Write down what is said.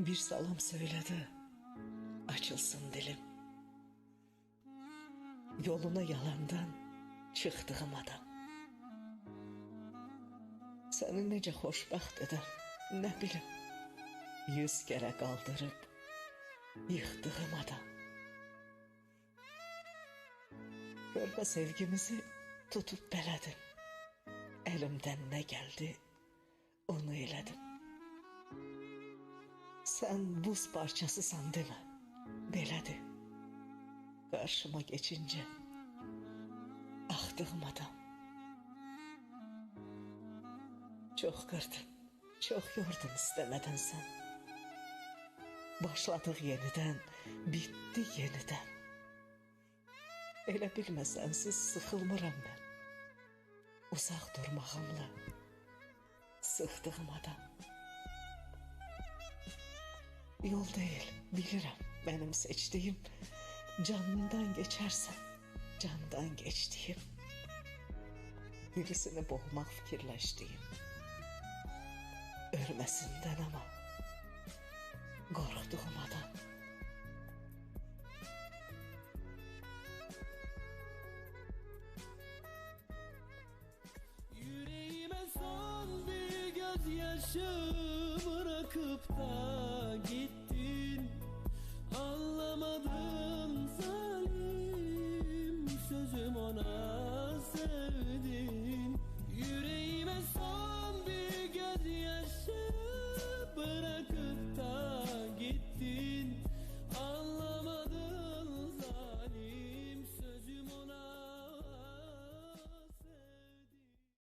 Bir salam söyledi. Açılsın dilim. Yoluna yalandan çıktığım adam. Seni necə xoşbəxt edəm, nə bilim. Yüz kere kaldırıp yıktığım adam. Görme sevgimizi tutup beledim. Elimden ne geldi onu eyledim. Sen buz parçasısan deme. Beledi. Karşıma geçince aktığım adam. Çok kırdın, çok yordun istemeden sen. Başladık yeniden, bitti yeniden. Elə bilmə sənsiz sıxılmıram mən. Uzaq durmağımla sıxdığım adam. Yol değil, bilirəm benim seçtiğim. Canından geçersen, candan geçtiğim. Birisini boğmaq fikirləşdiyim. Ölməsindən ama qorxduğum adam. Yüreğime son bir gözyaşı bırakıp da Anlamadım